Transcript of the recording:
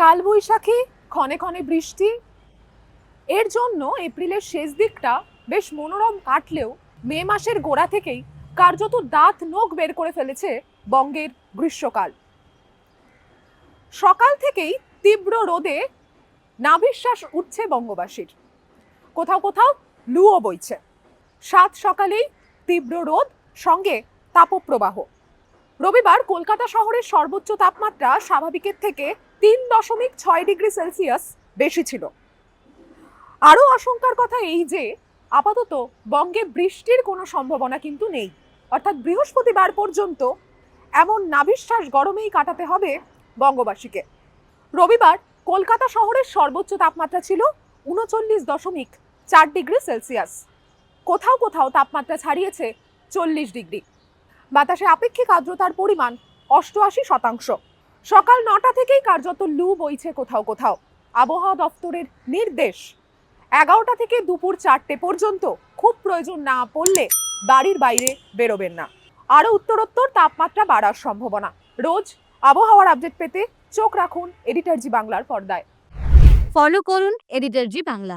কালবৈশাখী, ক্ষণে ক্ষণে বৃষ্টি। এর জন্য এপ্রিলের শেষ দিকটা বেশ মনোরম কাটলেও মে মাসের গোড়া থেকেই কার্যত দাঁত নখ বের করে ফেলেছে বঙ্গের গ্রীষ্মকাল। সকাল থেকেই তীব্র রোদে নাভিশ্বাস উঠছে বঙ্গবাসীর। কোথাও কোথাও লুও বইছে। সাত সকালেই তীব্র রোদ, সঙ্গে তাপপ্রবাহ। রবিবার কলকাতা শহরের সর্বোচ্চ তাপমাত্রা স্বাভাবিকের থেকে তিন দশমিক ছয় ডিগ্রি সেলসিয়াস বেশি ছিল। আরও আশঙ্কার কথা এই যে, আপাতত বঙ্গে বৃষ্টির কোনো সম্ভাবনা কিন্তু নেই। অর্থাৎ বৃহস্পতিবার পর্যন্ত এমন নাভিশ্বাস গরমেই কাটাতে হবে বঙ্গবাসীকে। রবিবার কলকাতা শহরের সর্বোচ্চ তাপমাত্রা ছিল উনচল্লিশ দশমিক চার ডিগ্রি সেলসিয়াস। কোথাও কোথাও তাপমাত্রা ছাড়িয়েছে চল্লিশ ডিগ্রি। বাতাসে আপেক্ষিক আর্দ্রতার পরিমাণ অষ্টআশি শতাংশ। সকাল নটা থেকেই কার্যত লু বইছে কোথাও কোথাও। আবহাওয়া দফতরের নির্দেশ। এগারোটা থেকে দুপুর চারটে পর্যন্ত খুব প্রয়োজন না পড়লে বাড়ির বাইরে বেরোবেন না। আরও উত্তরোত্তর তাপমাত্রা বাড়ার সম্ভাবনা। রোজ আবহাওয়ার আপডেট পেতে চোখ রাখুন এডিটর জি বাংলার পর্দায়। ফলো করুন এডিটর জি বাংলা।